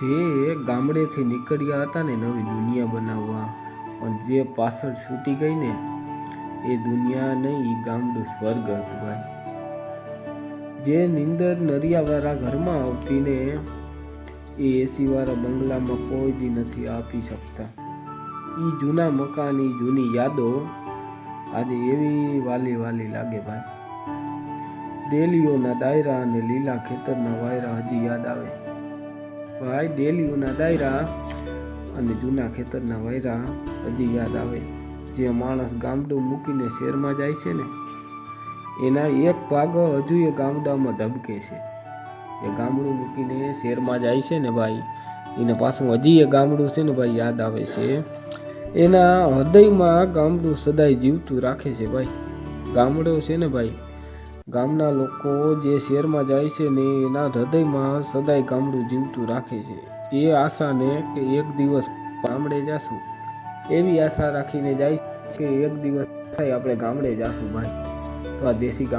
જે ગામડેથી નીકળ્યા હતા ને નવી દુનિયા બનાવવા. પણ જે પાછળ છૂટી ગઈ ને, એ દુનિયા નહીં એ ગામડું સ્વર્ગ હતું ભાઈ. જે નિંદર નરિયાવાળા ઘરમાં આવતી ને, એ એસી વાળા બંગલામાં કોઈ દી નથી આપી શકતા. એ જૂના મકાનની જૂની યાદો આજે એવી વાલી વાલી લાગે ભાઈ. દેલીઓના દાયરા અને લીલા ખેતરના વાયરા હજી યાદ આવે. ભાઈ, ડેલીઓના દાયરા અને જૂના ખેતરના વાયરા હજી યાદ આવે. જે માણસ ગામડું મૂકીને શહેરમાં જાય છે ને, એના એક ભાગ હજુ એ ગામડામાં ધબકે છે. એ ગામડું મૂકીને શહેરમાં જાય છે ને ભાઈ, એને પાછું હજી એ ગામડું છે ને ભાઈ યાદ આવે છે. એના હૃદયમાં ગામડું સદાય જીવતું રાખે છે ભાઈ. ગામડો છે ને ભાઈ ગામના લોકો જે શહેરમાં જાય છે ને એના હૃદયમાં સદાય ગામડું જીવતું રાખે છે. એ આશાને કે એક દિવસ ગામડે જાશું. એવી આશા રાખીને જાય કે એક દિવસ આપણે ગામડે જાશું ભાઈ. તો આ દેશી ગામ